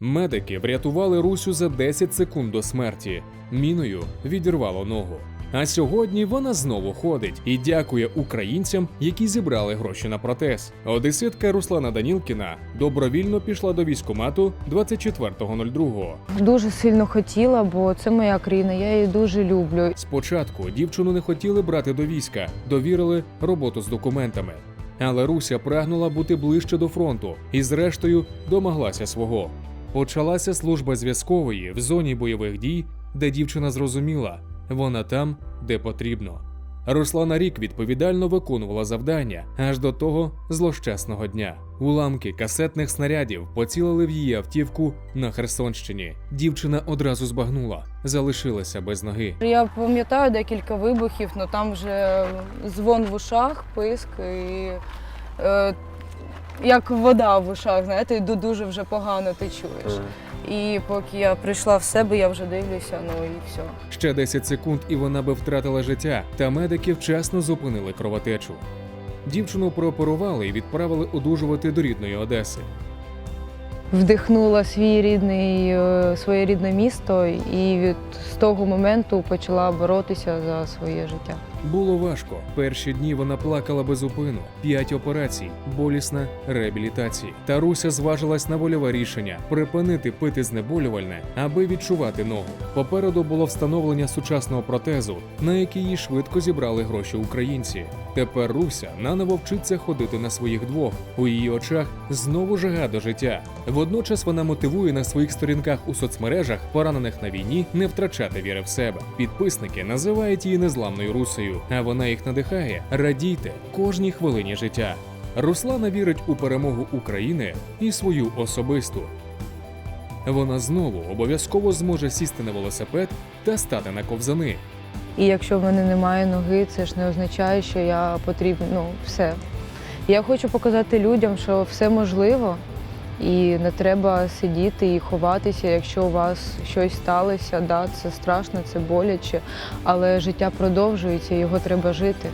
Медики врятували Русю за 10 секунд до смерті. Міною відірвало ногу. А сьогодні вона знову ходить і дякує українцям, які зібрали гроші на протез. Одеситка Руслана Данілкіна добровільно пішла до військкомату 24.02. Дуже сильно хотіла, бо це моя країна, я її дуже люблю. Спочатку дівчину не хотіли брати до війська, довірили роботу з документами. Але Руся прагнула бути ближче до фронту і, зрештою, домоглася свого. Почалася служба зв'язкової в зоні бойових дій, де дівчина зрозуміла, вона там, де потрібно. Руслана рік відповідально виконувала завдання аж до того злощасного дня. Уламки касетних снарядів поцілили в її автівку на Херсонщині. Дівчина одразу збагнула, залишилася без ноги. Я пам'ятаю декілька вибухів, але там вже дзвон в ушах, писк і е, як вода в ушах, знаєте, і дуже вже погано ти чуєш. І поки я прийшла в себе, я вже дивлюся, ну і все. Ще 10 секунд, і вона би втратила життя, та медики вчасно зупинили кровотечу. Дівчину прооперували і відправили одужувати до рідної Одеси. Вдихнула свій рідний, е, своє рідне місто і від з того моменту почала боротися за своє життя. Було важко. Перші дні вона плакала без упину, п'ять операцій, болісна реабілітація. Та Руся зважилась на вольове рішення припинити пити знеболювальне, аби відчувати ногу. Попереду було встановлення сучасного протезу, на який їй швидко зібрали гроші українці. Тепер Руся наново вчиться ходити на своїх двох. У її очах знову жага до життя. Водночас вона мотивує на своїх сторінках у соцмережах поранених на війні не втрачати віри в себе. Підписники називають її незламною русею, а вона їх надихає. Радійте кожній хвилині життя. Руслана вірить у перемогу України і свою особисту. Вона знову обов'язково зможе сісти на велосипед та стати на ковзани. І якщо в мене немає ноги, це ж не означає, що я потрібна. Ну, все. Я хочу показати людям, що все можливо, і не треба сидіти і ховатися, якщо у вас щось сталося. Да, це страшно, це боляче, але життя продовжується, його треба жити.